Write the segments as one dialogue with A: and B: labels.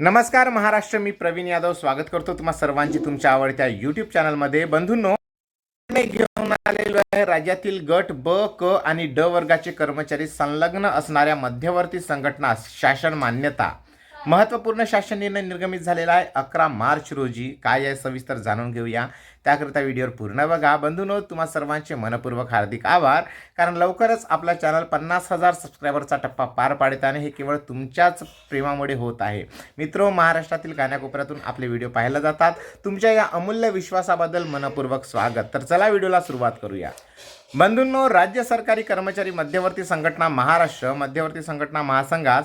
A: नमस्कार महाराष्ट्र. मी प्रवीण यादव स्वागत करतो तुम्हा सर्वांची तुमच्या आवडत्या यूट्यूब चॅनलमध्ये बंधूंनो घेऊन आलेलो आहे राज्यातील गट ब क आणि ड वर्गाचे कर्मचारी संलग्न असणाऱ्या मध्यवर्ती संघटनास शासन मान्यता. महत्त्वपूर्ण शासन निर्णय निर्गमित झालेला आहे. अकरा मार्च रोजी काय आहे सविस्तर जाणून घेऊया. त्याकरिता व्हिडिओवर पूर्ण बघा. बंधूनो तुम्हा सर्वांचे मनपूर्वक हार्दिक आभार. कारण लवकरच आपला चॅनल पन्नास हजार सबस्क्रायबरचा टप्पा पार पाडत आहे हे केवळ तुमच्याच प्रेमामुळे होत आहे. मित्रो महाराष्ट्रातील कानाकोपऱ्यातून आपले व्हिडिओ पाहायला जातात. तुमच्या या अमूल्य विश्वासाबद्दल मनपूर्वक स्वागत. तर चला व्हिडिओला सुरुवात करूया. बंधूंनो राज्य सरकारी कर्मचारी मध्यवर्ती संघटना महाराष्ट्र मध्यवर्ती संघटना महासंघास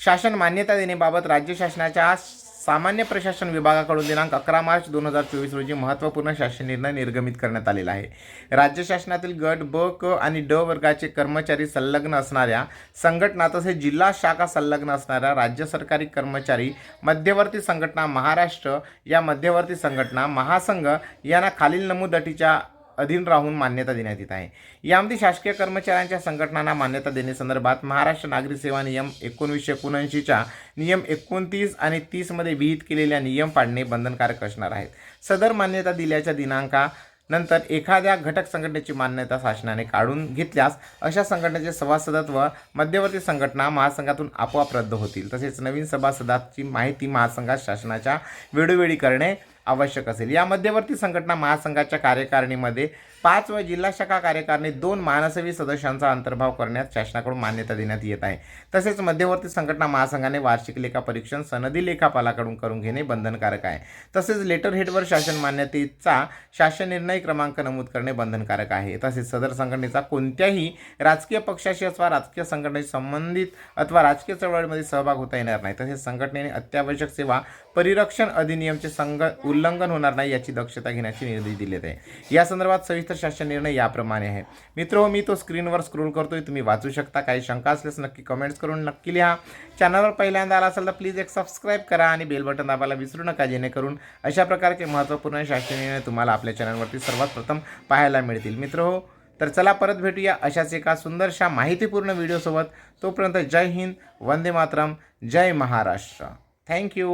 A: शासन मान्यता देण्याबाबत राज्य शासनाच्या सामान्य प्रशासन विभागाकडून दिनांक अकरा मार्च दोन हजार चोवीस रोजी महत्त्वपूर्ण शासन निर्णय निर्गमित करण्यात आलेला आहे. राज्य शासनातील गट ब क आणि ड वर्गाचे कर्मचारी संलग्न असणाऱ्या संघटना तसेच जिल्हा शाखा संलग्न असणाऱ्या राज्य सरकारी कर्मचारी मध्यवर्ती संघटना महाराष्ट्र या मध्यवर्ती संघटना महासंघ यांना खालील नमूद अटीच्या अधीन राहून मान्यता देण्यात येत आहे. यामध्ये शासकीय कर्मचाऱ्यांच्या संघटनांना मान्यता देण्यासंदर्भात महाराष्ट्र नागरी सेवा नियम एकोणीसशे एकोणऐंशीच्या नियम एकोणतीस आणि तीसमध्ये विहित केलेल्या नियम पाडणे बंधनकारक असणार आहेत. सदर मान्यता दिल्याच्या दिनांका नंतर एखाद्या घटक संघटनेची मान्यता शासनाने काढून घेतल्यास अशा संघटनेचे सभासदत्व मध्यवर्ती संघटना महासंघातून आपोआप रद्द होतील. तसेच नवीन सभासदाची माहिती महासंघात शासनाच्या वेळोवेळी करणे आवश्यक असेल. या मध्यवर्ती संघटना महासंघाच्या कार्यकारिणीमध्ये पाच व जिल्हा शाखा कार्यकारिणी दोन मानसवी सदस्यांचा अंतर्भाव करण्यात शासनाकडून मान्यता देण्यात येत आहे. तसेच मध्यवर्ती संघटना महासंघाने वार्षिक लेखा परीक्षण सनदी लेखापालाकडून करून घेणे बंधनकारक आहे. तसेच लेटर हेडवर शासन मान्यतेचा शासन निर्णय क्रमांक नमूद करणे बंधनकारक आहे. तसेच सदर संघटनेचा कोणत्याही राजकीय पक्षाशी अथवा राजकीय संघटनेशी संबंधित अथवा राजकीय चळवळीमध्ये सहभाग होता येणार नाही. तसेच संघटनेने अत्यावश्यक सेवा परिरक्षण अधिनियमचे संघ उल्लंघन होणार नाही याची दक्षता घेण्याचे निर्देश दिलेत आहे. या संदर्भात सविस्तर शासन निर्णय याप्रमाणे आहे. मित्र मी तो स्क्रीनवर स्क्रोल करतोय तुम्ही वाचू शकता. काही शंका असल्यास नक्की कमेंट्स करून नक्की लिहा. चॅनलवर पहिल्यांदा आला असेल तर प्लीज एक सबस्क्राईब करा आणि बेल बटन दाबायला विसरू नका जेणेकरून अशा प्रकारचे महत्त्वपूर्ण शासन निर्णय तुम्हाला आपल्या चॅनलवरती सर्वात प्रथम पाहायला मिळतील. मित्र हो तर चला परत भेटूया अशाच एका सुंदरशा माहितीपूर्ण व्हिडिओसोबत तोपर्यंत जय हिंद वंदे मातरम जय महाराष्ट्र. Thank you